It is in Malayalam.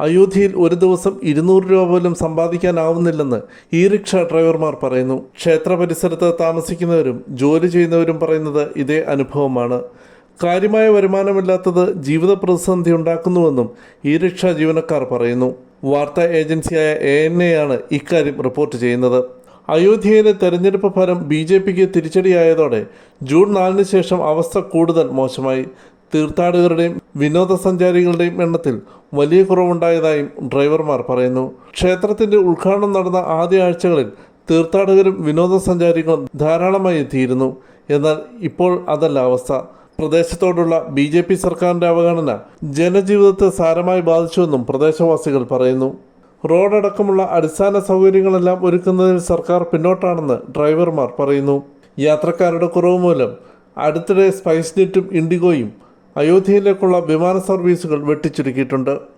അയോധ്യയിൽ ഒരു ദിവസം ഇരുന്നൂറ് രൂപ പോലും സമ്പാദിക്കാനാവുന്നില്ലെന്ന് ഈ റിക്ഷ ഡ്രൈവർമാർ പറയുന്നു. ക്ഷേത്ര പരിസരത്ത് താമസിക്കുന്നവരും ജോലി ചെയ്യുന്നവരും പറയുന്നത് ഇതേ അനുഭവമാണ്. കാര്യമായ വരുമാനമില്ലാത്തത് ജീവിത പ്രതിസന്ധി ഉണ്ടാക്കുന്നുവെന്നും ഈ റിക്ഷ ജീവനക്കാർ പറയുന്നു. വാർത്താ ഏജൻസിയായ എ എൻ എ ആണ് ഇക്കാര്യം റിപ്പോർട്ട് ചെയ്യുന്നത്. അയോധ്യയിലെ തെരഞ്ഞെടുപ്പ് ഫലം ബി ജെ പിക്ക് തിരിച്ചടിയായതോടെ ജൂൺ നാലിന് ശേഷം അവസ്ഥ കൂടുതൽ മോശമായി. തീർത്ഥാടകരുടെയും വിനോദസഞ്ചാരികളുടെയും എണ്ണത്തിൽ വലിയ കുറവുണ്ടായതായും ഡ്രൈവർമാർ പറയുന്നു. ക്ഷേത്രത്തിന്റെ ഉദ്ഘാടനം നടന്ന ആദ്യ ആഴ്ചകളിൽ തീർത്ഥാടകരും വിനോദസഞ്ചാരികളും ധാരാളമായി എത്തിയിരുന്നു. എന്നാൽ ഇപ്പോൾ അതല്ല അവസ്ഥ. പ്രദേശത്തോടുള്ള ബി ജെ പി സർക്കാരിന്റെ അവഗണന ജനജീവിതത്തെ സാരമായി ബാധിച്ചുവെന്നും പ്രദേശവാസികൾ പറയുന്നു. റോഡടക്കമുള്ള അടിസ്ഥാന സൗകര്യങ്ങളെല്ലാം ഒരുക്കുന്നതിൽ സർക്കാർ പിന്നോട്ടാണെന്ന് ഡ്രൈവർമാർ പറയുന്നു. യാത്രക്കാരുടെ കുറവ് മൂലം അടുത്തിടെ സ്പൈസ് ജെറ്റും ഇൻഡിഗോയും അയോധ്യയിലേക്കുള്ള വിമാന സർവീസുകൾ വെട്ടിച്ചുരുക്കിയിട്ടുണ്ട്.